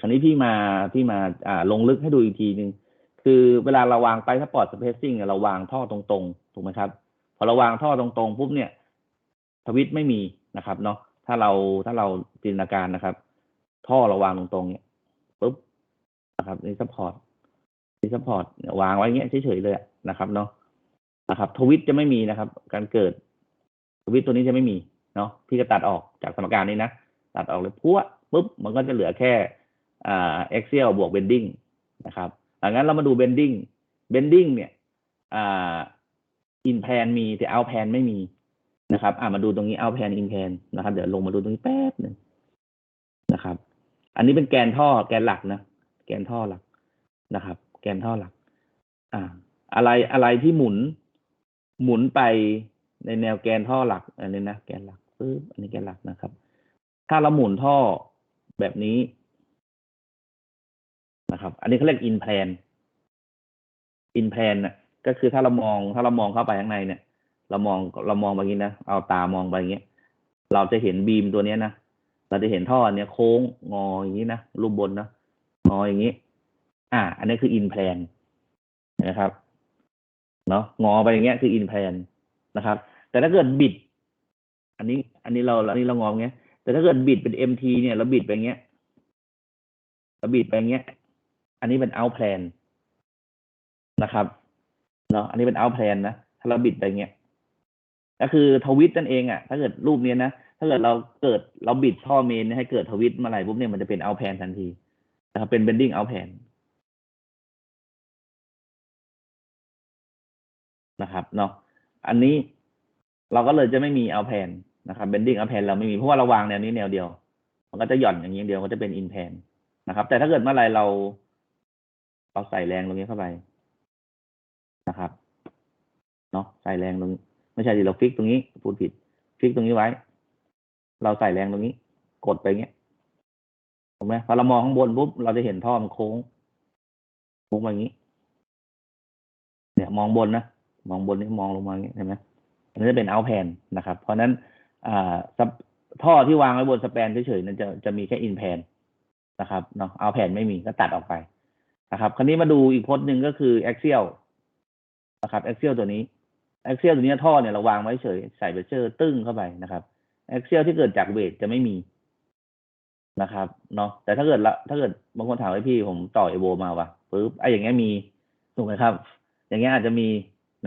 คราวนี้พี่มาพี่มาอ่าลงลึกให้ดูอีกทีหนึ่งคือเวลาเราวางไปสปอร์ตสเปซซิ่งเราวางท่อตรงๆ ถูกไหมครับ พอเราวางท่อตรงๆปุ๊บเนี่ย ทวิตไม่มีนะครับ เนาะถ้าเราถ้าเราจินตนาการนะครับ ท่อเราวางตรงๆเนี่ยปุ๊บนะครับนี่ซัพพอร์ตนี่ซัพพอร์ตวางไว้เงี้ยเฉยๆเลยนะครับ เนาะนะครับ ทวิตจะไม่มีนะครับ การเกิด ทวิตตัวนี้จะไม่มีเนาะพี่จะตัดออกจากสมการนี้นะตัดออกเลยพัวปุ๊บมันก็จะเหลือแค่ อ่า Excel บวก bending นะครับหลังนั้นเรามาดู bending bending เนี่ยอ่า in plan มีแต่ out plan ไม่มีนะครับอ่ามาดูตรงนี้ out plan in plan นะครับ เดี๋ยวลงมาดูตรงนี้แป๊บหนึ่งนะครับ อันนี้เป็นแกนท่อแกนหลักนะ แกนท่อหลักนะครับ แกนท่อหลัก อ่า อะไรอะไรที่หมุน หมุนไปในแนวแกนท่อหลัก อันนี้นะแกนหลักปึ๊บอันนี้แกนหลักนะครับ ถ้าเราหมุนท่อแบบนี้ อันนี้เขาเรียก in plan in plan น่ะก็คือถ้าเรามองถ้าเรามองเข้าไปข้างในเนี่ย เรามองเรามองแบบนี้นะเอาตามองไปอย่างเงี้ยเราจะเห็นบีมตัวเนี้ยนะเราจะเห็นท่อเนี้ยโค้งงออย่างนี้นะรูปบนนะงออย่างนี้ อ่า อันนี้คือ in plan นะครับเนาะงอไปอย่างเงี้ยคือ in plan นะครับ แต่ถ้าเกิดบิด อันนี้ อันนี้เราอันนี้เรางออย่างเงี้ยแต่ถ้าเกิดบิดเป็น MT เนี่ยเราบิดไปอย่างเงี้ยเราบิดไปอย่างเงี้ย อันนี้เป็น out plan นะครับเนาะอันนี้เป็น out plan นะถ้าเราบิดไปอย่างเงี้ยก็คือทวิตนั่นเองอะ ถ้าเกิดรูปเนี้ยนะถ้าเกิดเราเกิดเราบิดท่อเมนให้เกิดทวิตเมื่อไหร่ปุ๊บเนี่ยมันจะเป็น out plan ทันทีนะครับเป็น bending out plan นะครับเนาะอันนี้เราก็เลยจะไม่มีเอาแผนนะครับ bending เอาแผนเราไม่มีเพราะว่าเราวางแนวนี้แนวเดียว มันก็จะหย่อนอย่างนี้เดียวก็จะเป็น in plan นะครับ แต่ถ้าเกิดเมื่อไรเรา เราใส่แรงตรงนี้เข้าไปนะครับเนาะใส่แรงตรงไม่ใช่ดิเราฟิกตรงนี้พูดผิด ฟิกตรงนี้ไว้ เราใส่แรงตรงนี้ กดไปเงี้ยถูกไหมพอเรามองข้างบนปุ๊บเราจะเห็นท่อมันโค้งโค้งมาอย่างนี้ เนี่ยมองบนนะมองบนนี่มองลงมาอย่างนี้เห็นไหมอันนี้จะเป็นเอาแผนนะครับ เพราะฉะนั้นอ่าท่อที่วางไว้บนสแปนเฉยๆนั้นจะจะมีแค่อินแพนนะครับเนาะเอาแผ่นไม่มีก็ตัดออกไป นะครับ คราวนี้มาดูอีกพสต์หนึ่งก็คือ Axial นะครับ Axial ตัวนี้ Axial ตัวนี้ท่อเนี่ยเราวางไว้เฉยใส่เบเชอร์ตึ้งเข้าไปนะครับ Axial ที่เกิดจากเวทจะไม่มีนะครับเนาะแต่ถ้าเกิดละถ้าเกิดบางคนถามว่าพี่ผมต่อเอโวมาวะปุ๊บไอ้อย่างเงี้ยมีถูกไหมครับ อย่างเงี้ยอาจจะมี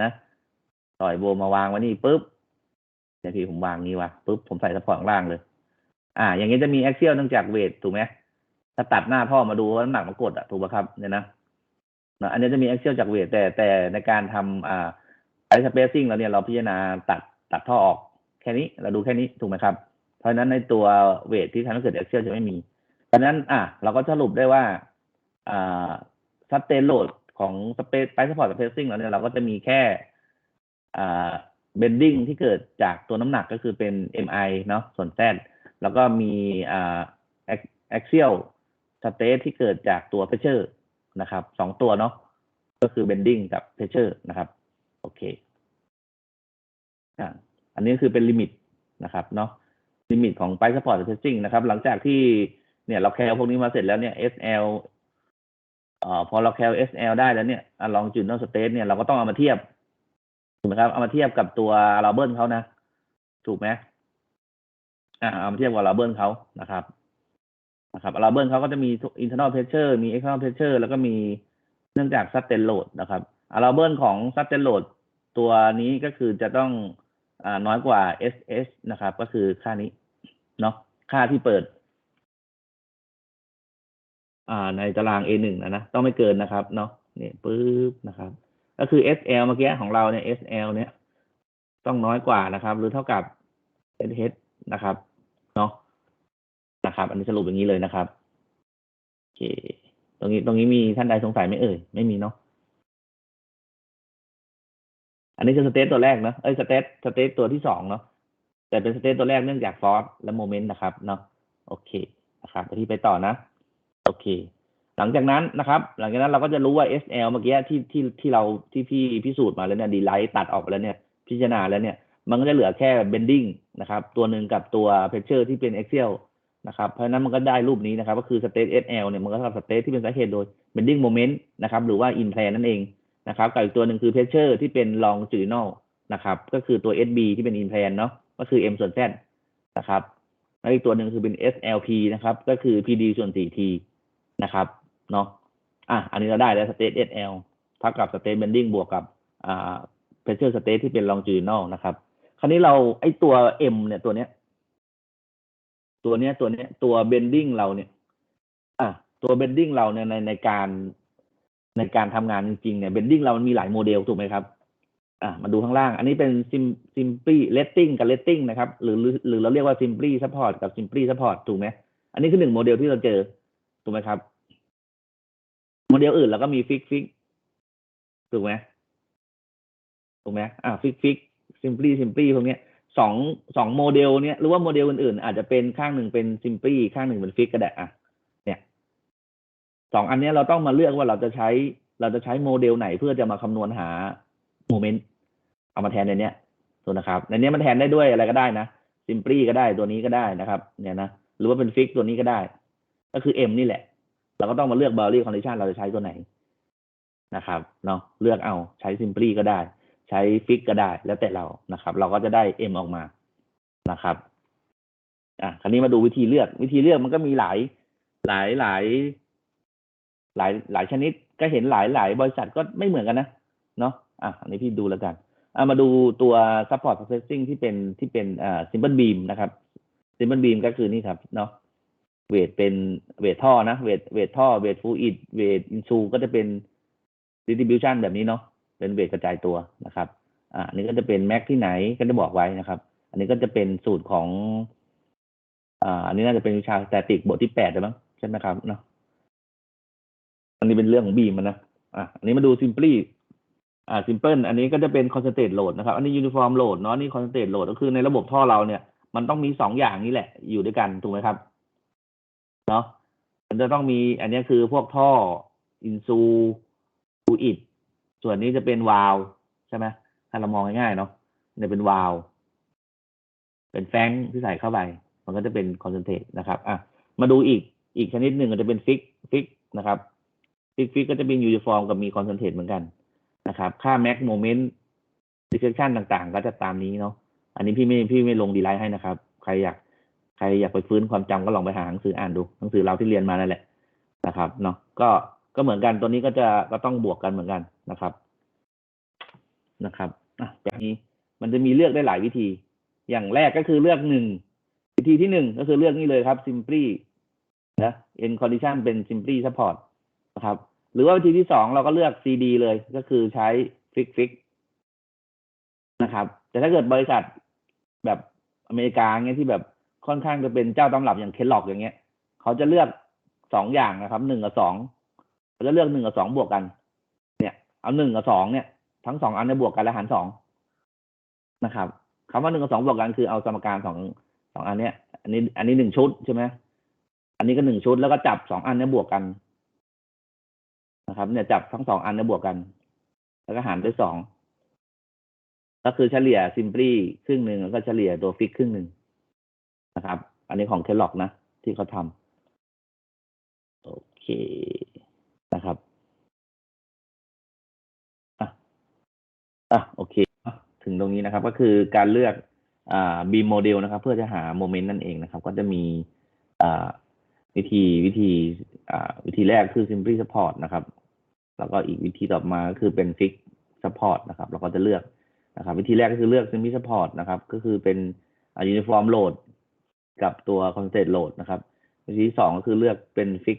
นะต่อยโบมาวางไว้นี่ปุ๊บเนี่ยพี่ผมวางนี้วะปุ๊บผมใส่สปอร์ตข้างล่างเลย อ่า อย่างเงี้ยจะมีแอคเซียลเนื่องจากเวทถูกไหม ถ้าตัดหน้าท่อมาดูว่าน้ำหนักมันกดอะถูกป่ะครับเนี่ยนะนะอันนี้จะมีแอคเซียลจากเวทแต่แต่ในการทำอ่าไอสเปซซิ่งเราเนี่ยเราพิจารณาตัดตัดท่อออกแค่นี้เราดูแค่นี้ถูกไหมครับ เพราะฉะนั้นในตัวเวทที่ทำให้เกิดแอคเซียลจะไม่มีเพราะฉะนั้นอะเราก็สรุปได้ว่าอ่าซับเตนโหลดของสเปซไปสปอร์ตสเปซซิ่งเราเนี่ยเราก็จะมีแค่อ่าเบนดิ้งที่เกิดจากตัวน้ำหนักก็คือเป็น MI เนาะส่วน Z แล้วก็มีอ่า axial state ที่เกิดจากตัว pressure นะครับสองตัวเนาะก็คือ bending กับ pressure นะครับ โอเคอ่าอันนี้คือเป็นลิมิตนะครับเนาะลิมิตของ Price Support Testing นะครับ หลังจากที่เนี่ยเราแคลพวกนี้มาเสร็จแล้วเนี่ย SL อ่อพอเราแคล SL ได้แล้วเนี่ยลองจุดนอสเตทเนี่ยเราก็ต้องเอามาเทียบถูกไหมครับเอามาเทียบกับตัวลาเบิลเขานะ ถูกไหมอ่าเอามาเทียบกับลาเบิลเขานะครับ นะครับลาเบิลเขาก็จะมี internal pressure มี external pressure แล้วก็มีเนื่องจาก sustain load นะครับลาเบิลของ sustain load ตัวนี้ก็คือจะต้องอน้อยกว่า SS นะครับ ก็คือค่านี้เนาะค่าที่เปิด อ่าในตาราง A1 นะนะ ต้องไม่เกินนะครับ เนาะเนี่ยปึ๊บนะครับ ก็คือ SL เมื่อกี้ของเราเนี่ย SL เนี่ย ต้องน้อยกว่านะครับ หรือเท่ากับ SH นะครับ เนาะ นะครับ อันนี้สรุปอย่างนี้เลยนะครับโอเค ตรงนี้ตรงนี้มีท่านใดสงสัยไหมเอ่ยไม่มีเนาะอันนี้คือสเตตตัวแรกเนาะเอ้ยสเตตสเตตตัวที่สองเนาะแต่เป็นสเตตตัวแรกเนื่องจากฟอร์สและโมเมนต์นะครับเนาะโอเคนะครับเดี๋ยวที่ไปต่อนะ โอเค หลังจากนั้นนะครับ หลังจากนั้นเราก็จะรู้ว่า SL เมื่อกี้ที่ที่ที่เราที่พี่พิสูจน์มาแล้วเนี่ยดีไลท์ตัดออกไปแล้วเนี่ยพิจารณาแล้วเนี่ย มันก็จะเหลือแค่ bending นะครับ ตัวหนึ่งกับตัว pressure ที่เป็น axial นะครับ เพราะนั้นมันก็ได้รูปนี้นะครับ ก็คือ state SL เนี่ยมันก็เท่ากับ state ที่เป็นสาเหตุโดย bending moment นะครับ หรือว่า in plan นั่นเองนะครับกับอีกตัวหนึ่งคือ pressure ที่เป็น longitudinal นะครับ ก็คือตัว SB ที่เป็น in plan เนาะก็คือ M ส่วน Z นะครับแล้วอีกตัวหนึ่งคือเป็น SLP นะครับ ก็คือ PD ส่วน 4T นะครับเนาะอะอันนี้เราได้แล้ว state SL เท่ากับ state bending บวกกับอ่า pressure state ที่เป็น longitudinal นะครับ คราวนี้เราไอ้ตัว M เนี่ยตัวเนี้ย ตัวเนี้ยตัวเนี้ยตัว bending เราเนี่ย อะตัว bending เราเนี่ยในในการในการทำงานจริงๆเนี่ย bending เรามันมีหลายโมเดลถูกไหมครับ อะมาดูข้างล่าง อันนี้เป็น sim simply letting กับ letting นะครับหรือหรือหรือเราเรียกว่า simply support กับ simply support ถูกไหมอันนี้คือหนึ่งโมเดลที่เราเจอถูกไหมครับ โมเดลอื่นเราก็มี fix fix ถูกไหมถูกไหมอ่า fix fix simply simply พวกเนี้ย สองสองโมเดลเนี้ยหรือว่าโมเดลอื่นๆ อาจจะเป็นข้างหนึ่งเป็น simply ข้างหนึ่งเป็น fix ก็ได้อะเนี่ยสองอันเนี้ยเราต้องมาเลือกว่าเราจะใช้เราจะใช้โมเดลไหนเพื่อจะมาคำนวณหาโมเมนต์เอามาแทนในเนี้ยถูกนะครับในเนี้ยมันแทนได้ด้วยอะไรก็ได้นะ simply ก็ได้ตัวนี้ก็ได้นะครับ เนี่ยนะหรือว่าเป็น fix ตัวนี้ก็ได้ ก็คือ m นี่แหละ เราก็ต้องมาเลือก boundary condition เราจะใช้ตัวไหนนะครับเนาะเลือกเอาใช้ simply ก็ได้ ใช้ fix ก็ได้แล้วแต่เรานะครับ เราก็จะได้ m ออกมานะครับอะคราวนี้มาดูวิธีเลือก วิธีเลือกมันก็มีหลายหลายหลาย หลายหลายชนิดก็เห็นหลายหลายบริษัทก็ไม่เหมือนกันนะเนาะอะอันนี้พี่ดูแล้วกันอะมาดูตัว support processing ที่เป็นที่เป็นอ่า simple beam นะครับ simple beam ก็คือนี่ครับเนาะเวทเป็นเวทท่อนะเวทเวทท่อเวทฟูอิดเวทอินซูก็จะเป็น distribution แบบนี้เนาะ เป็นเวทกระจายตัวนะครับอ่าอันนี้ก็จะเป็นแม็กที่ไหนก็จะบอกไว้นะครับ อันนี้ก็จะเป็นสูตรของอ่าอันนี้น่าจะเป็นวิชาสแตติกบทที่แปดเลยมั้งใช่ไหมครับเนาะอันนี้เป็นเรื่องของบีมนะอะอันนี้มาดู simply อ่า simple อันนี้ก็จะเป็น concentrate load นะครับ อันนี้ uniform load เนาะนี่ concentrate load ก็คือในระบบท่อเราเนี่ย มันต้องมีสองอย่างนี้แหละ อยู่ด้วยกันถูกไหมครับเนาะมันจะต้องมีอันนี้คือพวกท่อ insu fluid ส่วนนี้จะเป็นวาลใช่ไหมถ้าเรามองง่ายๆเนาะเนี่ยเป็นวาลเป็นแฟงที่ใส่เข้าไป มันก็จะเป็น concentrate นะครับอะมาดูอีกอีกชนิดหนึ่งก็จะเป็น fix fix นะครับฟิกฟิกก็จะมียูนิฟอร์มกับมีคอนเซนเทรตเหมือนกันนะครับ ค่าแม็กโมเมนต์ดิเคชันต่างๆ ก็จะตามนี้เนาะอันนี้พี่ไม่พี่ไม่ลงดีไลท์ให้นะครับ ใครอยากใครอยากไปฟื้นความจำก็ลองไปหาหนังสืออ่านดูหนังสือเราที่เรียนมานั่นแหละนะครับเนาะก็ ก็เหมือนกันตัวนี้ก็จะก็ต้องบวกกันเหมือนกันนะครับนะครับอะแบบนี้มันจะมีเลือกได้หลายวิธี อย่างแรกก็คือเลือกหนึ่งวิธีที่หนึ่งก็คือเลือกนี่เลยครับ simply นะ in condition เป็น simply support นะครับหรือว่าวิธีที่สองเราก็เลือก CD เลยก็คือใช้ฟิกฟิกนะครับ แต่ถ้าเกิดบริษัทแบบอเมริกาเงี้ยที่แบบค่อนข้างจะเป็นเจ้าตำรับอย่างเคล็อกอย่างเงี้ย เขาจะเลือกสองอย่างนะครับหนึ่งกับสอง เขาจะเลือกหนึ่งกับสองบวกกัน เนี่ย เอาหนึ่งกับสองเนี่ย ทั้งสองอันเนี่ยบวกกันแล้วหารสองนะครับคำว่าหนึ่งกับสองบวกกันคือเอาสมการสองสองอันเนี้ย อันนี้ อันนี้หนึ่งชุดใช่ไหมอันนี้ก็หนึ่งชุดแล้วก็จับสองอันเนี้ยบวกกันนะครับ เนี่ยจับทั้งสองอันเนี่ยบวกกัน แล้วก็หารด้วยสองก็คือเฉลี่ยซิมปลีครึ่งหนึ่งแล้วก็เฉลี่ยตัวฟิกครึ่งหนึ่งนะครับ อันนี้ของเคล็อกนะ ที่เขาทำโอเค นะครับอะอะโอเค ถึงตรงนี้นะครับ ก็คือการเลือกอ่าบีโมเดลนะครับ เพื่อจะหาโมเมนต์นั่นเองนะครับ ก็จะมีอ่าวิธีวิธีอ่าวิธีแรกคือ simply support นะครับ แล้วก็อีกวิธีต่อมาก็คือเป็น fix support นะครับ เราก็จะเลือกนะครับ วิธีแรกก็คือเลือก simply support นะครับ ก็คือเป็นอ่า uniform load กับตัว concentrate load นะครับ วิธีที่สองก็คือเลือกเป็น fix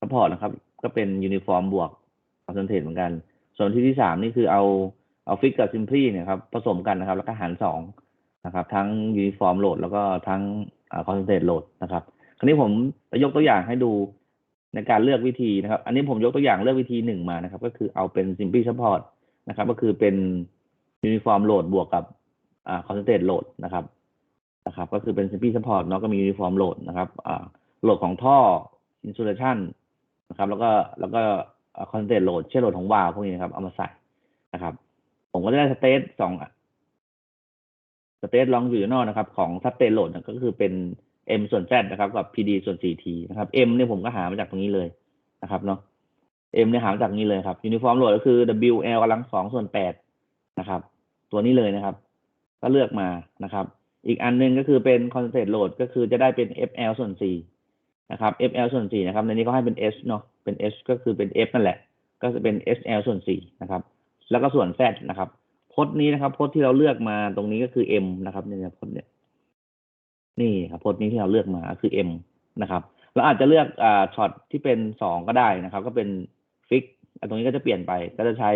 support นะครับ ก็เป็น uniform บวก concentrate เหมือนกัน ส่วนวิธีที่สามนี่คือเอาเอา fix กับ simply เนี่ยครับผสมกันนะครับ แล้วก็หารสองนะครับ ทั้ง uniform load แล้วก็ทั้งคอ่า concentrate load นะครับ คราวนี้ผมจะยกตัวอย่างให้ดูในการเลือกวิธีนะครับ อันนี้ผมยกตัวอย่างเลือกวิธีหนึ่งมานะครับ ก็คือเอาเป็น simply support นะครับ ก็คือเป็น uniform load บวกกับอ่า concentrate load นะครับ นะครับ ก็คือเป็น simply support เนาะก็มี uniform load นะครับโหลดของท่อ insulation นะครับ แล้วก็แล้วก็คอ่า concentrate load เช่นโหลดของวาวพวกนี้นะครับ เอามาใส่นะครับ ผมก็จะได้ state สอง state longitudinal นะครับ ของ sustain load ก็คือเป็น m ส่วน z นะครับกับ pd ส่วน ct นะครับ m เนี่ยผมก็หามาจากตรงนี้เลยนะครับเนาะ m เนี่ยหามาจากนี้เลยครับ uniform load ก็คือ wl กำลังสองส่วนแปดนะครับ ตัวนี้เลยนะครับ ก็เลือกมานะครับ อีกอันหนึงก็คือเป็น concentrate load ก็คือจะได้เป็น fl ส่วน c นะครับ fl ส่วน4นะครับในนี้ก็ให้เป็น s เนาะเป็น s ก็คือเป็น f นั่นแหละ ก็จะเป็น sl ส่วน4นะครับ แล้วก็ส่วน z นะครับพจน์นี้นะครับพจน์ที่เราเลือกมาตรงนี้ก็คือ m นะครับเนี่ยพจน์เนี่ยนี่ครับพจน์นี้ที่เราเลือกมาคือ m นะครับเราอาจจะเลือกอ่าช็อตที่เป็นสองก็ได้นะครับ ก็เป็นฟิกตรงนี้ก็จะเปลี่ยนไปก็จะใช้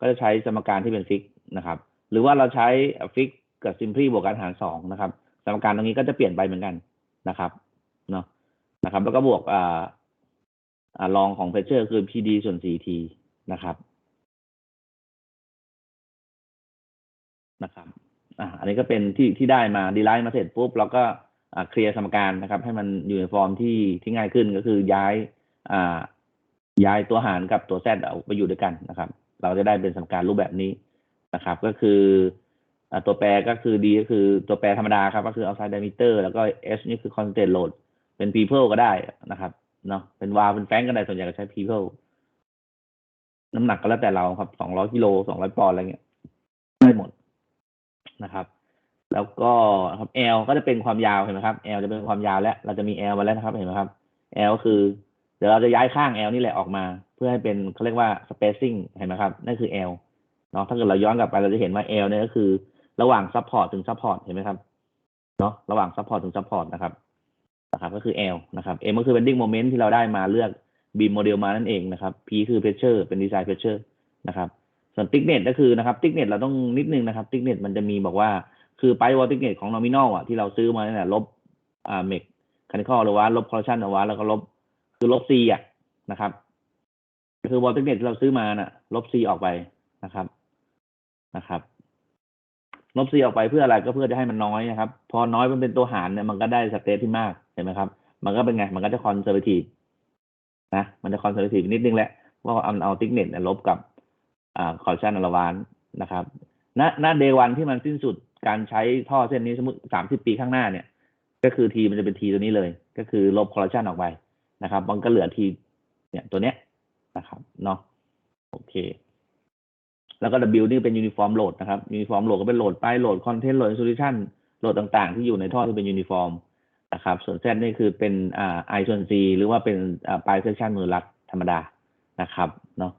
ก็จะใช้สมการที่เป็นฟิกนะครับ หรือว่าเราใช้ฟิกกับซิมพลีบวกกันหารสองนะครับ สมการตรงนี้ก็จะเปลี่ยนไปเหมือนกันนะครับเนาะ นะครับ แล้วก็บวกอ่าอ่าลองของเพชเชอร์คือ PD ส่วน CT นะครับนะครับอ่าอันนี้ก็เป็นที่ที่ได้มาดีไลน์มาเสร็จปุ๊บเราก็อ่าเคลียร์สมการนะครับ ให้มันอยู่ในฟอร์มที่ที่ง่ายขึ้นก็คือย้ายอ่าย้ายตัวหารกับตัวแซดเอาไปอยู่ด้วยกันนะครับ เราจะได้เป็นสมการรูปแบบนี้นะครับ ก็คืออ่าตัวแปรก็คือ D ก็คือตัวแปรธรรมดาครับ ก็คือ outside diameter แล้วก็ S นี่คือ constant load เป็น people ก็ได้นะครับเนาะเป็นวาเป็นแฟงก็ได้ส่วนใหญ่ก็ใช้ people น้ำหนักก็แล้วแต่เราครับสองร้อยกิโลสองร้อยปอนด์อะไรเงี้ยได้หมดนะครับ แล้วก็ครับ L ก็จะเป็นความยาวเห็นไหมครับ L จะเป็นความยาวแล้ว เราจะมี L มาแล้วนะครับเห็นไหมครับ L ก็คือ เดี๋ยวเราจะย้ายข้าง L นี่แหละออกมา เพื่อให้เป็นเขาเรียกว่า spacing เห็นไหมครับนั่นคือ L เนาะถ้าเกิดเราย้อนกลับไปเราจะเห็นว่า L เนี่ยก็คือ ระหว่าง support ถึง support เห็นไหมครับเนาะระหว่าง support ถึง support นะครับ นะครับก็คือ L นะครับ M ก็คือ bending moment ที่เราได้มาเลือก beam model มานั่นเองนะครับ P คือ pressure เป็น design pressure นะครับ ส่วน thickness ก็คือนะครับ thickness เราต้องนิดนึงนะครับ thickness มันจะมีบอกว่าคือไปวอล thickness ของ nominal อะที่เราซื้อมาเนี่ยลบอ่า mechanical หรือว่าลบ correction หรือว่าแล้วก็ลบคือลบ c อะนะครับ คือวอล thickness ที่เราซื้อมาน่ะลบ c ออกไปนะครับนะครับ ลบ c ออกไปเพื่ออะไรก็เพื่อจะให้มันน้อยนะครับ พอน้อยมันเป็นตัวหารเนี่ยมันก็ได้สเตทที่มากเห็นไหมครับ มันก็เป็นไง มันก็จะ conservative นะมันจะ conservative นิดนึงแหละว่าเอาเอา thickness เนี่ยลบกับอ่า correction อลวานนะครับณณเดวันที่มันสิ้นสุดการใช้ท่อเส้นนี้สมมติสามสิบปีข้างหน้าเนี่ย ก็คือทีมันจะเป็นทีตัวนี้เลย ก็คือลบ correction ออกไปนะครับ มันก็เหลือทีเนี่ยตัวเนี้ยนะครับเนาะโอเค แล้วก็ W นี่เป็น uniform load นะครับ uniform load ก็เป็นโหลดไปโหลด content โหลด solution โหลดต่างๆ ที่อยู่ในท่อที่เป็น uniform นะครับ ส่วน Z นี่คือเป็นอ่า I ส่วน C หรือว่าเป็นอ่า pi section มือรัดธรรมดานะครับเนาะ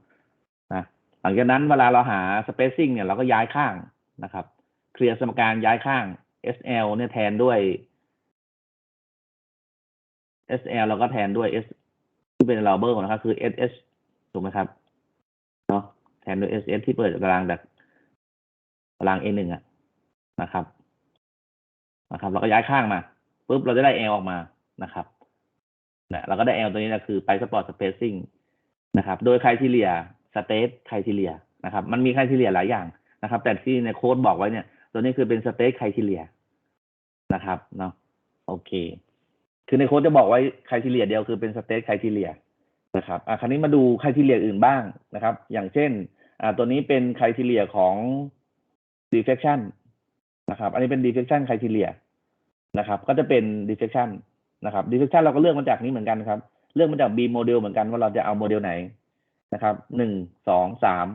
นะหลังจากนั้นเวลาเราหา spacing เนี่ยเราก็ย้ายข้างนะครับเคลียร์สมการย้ายข้าง SL เนี่ยแทนด้วย SL เราก็แทนด้วย S ที่เป็น allowable นะครับ คือ SS ถูกไหมครับ แทนด้วย SS ที่เปิดกตารางจากตาราง A หนึ่งอะนะครับนะครับ เราก็ย้ายข้างมาปุ๊บเราจะได้ L ออกมานะครับเนี่ยเราก็ได้ L ตัวนี้นะคือไป support spacing นะครับ โดย criteria state criteria นะครับ มันมี criteria หลายอย่างนะครับ แต่ที่ในโค้ดบอกไว้เนี่ย ตัวนี้คือเป็น state criteria นะครับเนาะโอเค คือในโค้ดจะบอกไว้ criteria เดียวคือเป็น state criteria นะครับอะคราวนี้มาดู criteria อื่นบ้างนะครับ อย่างเช่น อ่าตัวนี้เป็น criteria ของ deflection นะครับ อันนี้เป็น deflection criteria นะครับ ก็จะเป็น deflection นะครับ deflection เราก็เลือกมาจากนี้เหมือนกันครับ เลือกมาจาก B model เหมือนกันว่าเราจะเอาโมเดลไหนนะครับหนึ่งสองสาม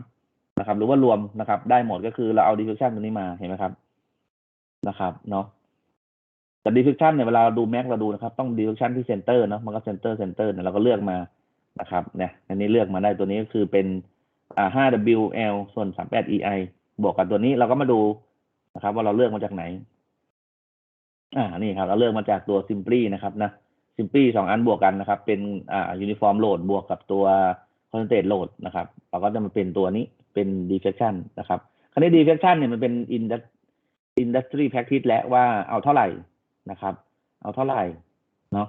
นะครับ หรือว่ารวมนะครับ ได้หมดก็คือเราเอา deflection ตัวนี้มาเห็นไหมครับนะครับเนาะแต่ deflection เนี่ยเวลาเราดู max เราดูนะครับ ต้อง deflection ที่ center เนาะมันก็ center center เนี่ยเราก็เลือกมา นะครับเนี่ยอันนี้เลือกมาได้ตัวนี้ก็คือเป็นอ่า 5WL ส่วน 38EI บวกกับตัวนี้เราก็มาดูนะครับ ว่าเราเลือกมาจากไหน อ่านี่ครับ เราเลือกมาจากตัว simply นะครับนะ simply สองอันบวกกันนะครับ เป็นอ่า uniform load บวกกับตัว concentrate load นะครับ เราก็จะมาเป็นตัวนี้เป็น deflection นะครับคราวนี้ deflection เนี่ยมันเป็น indus- industry practice แล้วว่าเอาเท่าไหร่นะครับ เอาเท่าไหร่เนาะ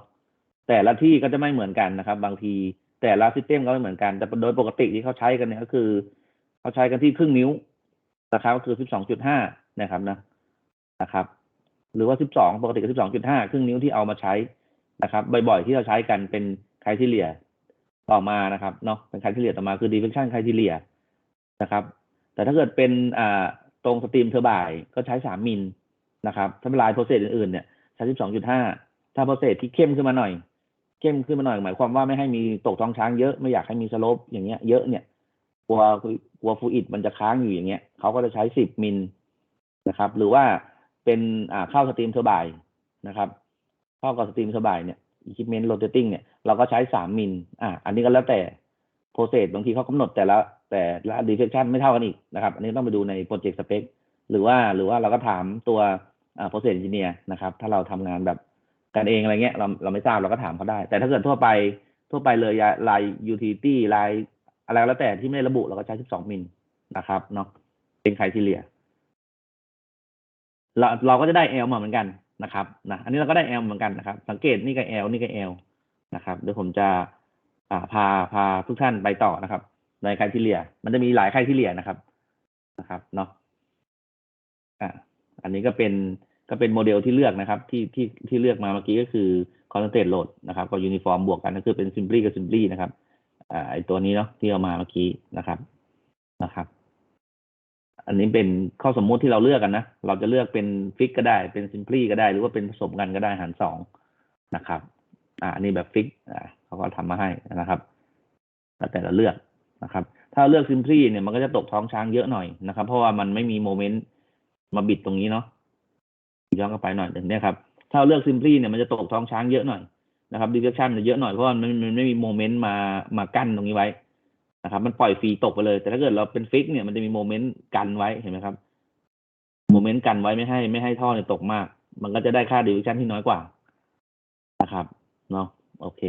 แต่ละที่ก็จะไม่เหมือนกันนะครับ บางที แต่ละ system ก็ไม่เหมือนกัน แต่โดยปกติที่เขาใช้กันเนี่ยก็คือ เขาใช้กันที่ครึ่งนิ้วนะครับก็คือ12.5นะครับนะนะครับ หรือว่า12ปกติก็12.5ครึ่งนิ้วที่เอามาใช้นะครับ บ่อยๆที่เราใช้กันเป็นไครทีเลียต่อมานะครับเนาะเป็นไครทีเลียต่อมาคือ deflection ไคทีเลียนะครับ แต่ถ้าเกิดเป็นอ่าตรงสตรีมเทอร์บายก็ใช้3มิลนะครับ ถ้าเป็นลายโปรเซสอื่นๆเนี่ยใช้12.5ถ้าถ้าโปรเซสที่เข้มขึ้นมาหน่อย เข้มขึ้นมาหน่อยหมายความว่าไม่ให้มีตกท้องช้างเยอะไม่อยากให้มีสลปอย่างเงี้ยเยอะเนี่ยกลัวกลัวฟลูอิดมันจะค้างอยู่อย่างเงี้ยเขาก็จะใช้สิบมิลนะครับ หรือว่าเป็นอ่าเข้าสตรีมเทอร์ไบน์นะครับเข้ากับสตรีมเทอร์ไบน์เนี่ยอิคิเมนต์โรเตติ้งเนี่ยเราก็ใช้สามมิลอ่าอันนี้ก็แล้วแต่โปรเซสบางทีเขากำหนดแต่ละแต่ละดีเฟคชันไม่เท่ากันอีกนะครับ อันนี้ต้องไปดูในโปรเจกต์สเปคหรือว่าหรือว่าเราก็ถามตัวอ่าโปรเซสเอนจิเนียร์นะครับ ถ้าเราทำงานแบบ กันเองอะไรเงี้ยเราเราไม่ทราบเราก็ถามเขาได้ แต่ถ้าเกิดทั่วไปทั่วไปเลยลายยูทิลิตี้ลายอะไรก็แล้วแต่ที่ไม่ได้ระบุเราก็ใช้ 12 มิลนะครับเนาะเป็นไครทีเรียเราเราก็จะได้ L มาเหมือนกันนะครับนะอันนี้เราก็ได้ L เหมือนกันนะครับ สังเกตนี่ก็ L นี่ก็ L นะครับเดี๋ยวผมจะอ่าพาพาทุกท่านไปต่อนะครับ ในไครทีเรีย มันจะมีหลายไครทีเรียนะครับนะครับเนาะอ่าอันนี้ก็เป็น ก็เป็นโมเดลที่เลือกนะครับที่ที่ที่เลือกมาเมื่อกี้ก็คือ concentrate load นะครับกับ uniform บวกกันก็คือเป็น simply กับ simply นะครับอ่าไอตัวนี้เนาะที่เอามาเมื่อกี้นะครับนะครับ อันนี้เป็นข้อสมมุติที่เราเลือกกันนะ เราจะเลือกเป็นฟิกก็ได้เป็นซิมพลีก็ได้ หรือว่าเป็นผสมกันก็ได้หารสองนะครับ อ่าอันนี้แบบฟิกอ่าเขาก็ทำมาให้นะครับแล้วแต่เราเลือกนะครับ ถ้าเลือกซิมพลีเนี่ยมันก็จะตกท้องช้างเยอะหน่อยนะครับ เพราะว่ามันไม่มีโมเมนต์มาบิดตรงนี้เนาะ ย้อนกลับไปหน่อยหนึ่งเนี่ยครับถ้าเราเลือกซิมพลีเนี่ยมันจะตกท้องช้างเยอะหน่อยนะครับดีเฟคชันจะเยอะหน่อยเพราะมันมันไม่มีโมเมนต์มามากั้นตรงนี้ไว้นะครับ มันปล่อยฟรีตกไปเลย แต่ถ้าเกิดเราเป็นฟิกเนี่ยมันจะมีโมเมนต์กันไว้เห็นไหมครับโมเมนต์กันไว้ไม่ให้ไม่ให้ท่อเนี่ยตกมาก มันก็จะได้ค่าดีวิชั่นที่น้อยกว่านะครับเนาะโอเค